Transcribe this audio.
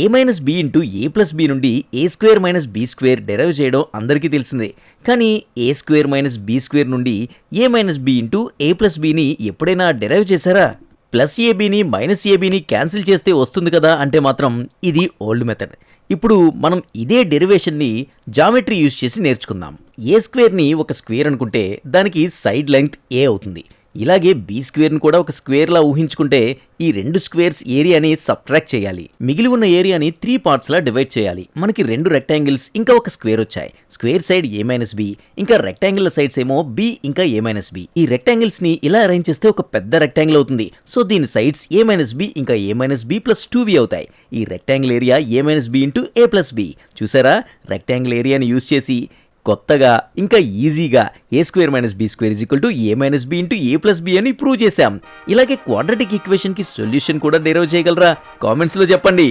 A minus B into A plus B నుండి A square minus B square derive చేయడం అందరికీ తెలిసిందే. కానీ A square minus B square నుండి A minus B into A plus బిని ఎప్పుడైనా derive చేశారా? Plus ఏబీని మైనస్ ఏబీని క్యాన్సిల్ చేస్తే వస్తుంది కదా అంటే మాత్రం ఇది ఓల్డ్ మెథడ్ ఇప్పుడు మనం ఇదే డెరివేషన్ని జామెట్రీ యూజ్ చేసి నేర్చుకుందాం. ఏ స్క్వేర్ని ఒక స్క్వేర్ అనుకుంటే దానికి సైడ్ లెంగ్త్ ఏ అవుతుంది. ఇలాగే బి స్క్వేర్ని కూడా ఒక స్క్వేర్లా ఊహించుకుంటే ఈ రెండు స్క్వేర్స్ ఏరియాని సబ్ట్రాక్ట్ చేయాలి. మిగిలి ఉన్న ఏరియాని త్రీ పార్ట్స్లా డివైడ్ చేయాలి. మనకి రెండు రెక్టాంగిల్స్ ఇంకా ఒక స్క్వేర్ వచ్చాయి. Square side a minus b ఇంకా రెక్టాంగిల్ సైడ్స్ ఏమో బి ఇంకా ఏ మైనస్ బి ఈ రెక్టాంగిల్స్ని ఇలా అరేంజ్ చేస్తే ఒక పెద్ద రెక్టాంగిల్ అవుతుంది. సో దీని సైడ్స్ ఏ మైనస్ బి ఇంకా A minus B plus two B అవుతాయి. ఈ rectangle area A minus B into A plus B చూసారా? రెక్టాంగిల్ ఏరియాని యూజ్ చేసి కొత్తగా ఇంకా ఈజీగా A square minus B square equal to A minus B into A plus B అని prove చేశాం. ఇలాగే క్వాడ్రటిక్ ఈక్వేషన్కి సొల్యూషన్ కూడా డెరైవ్ చేయగలరా? కామెంట్స్లో చెప్పండి.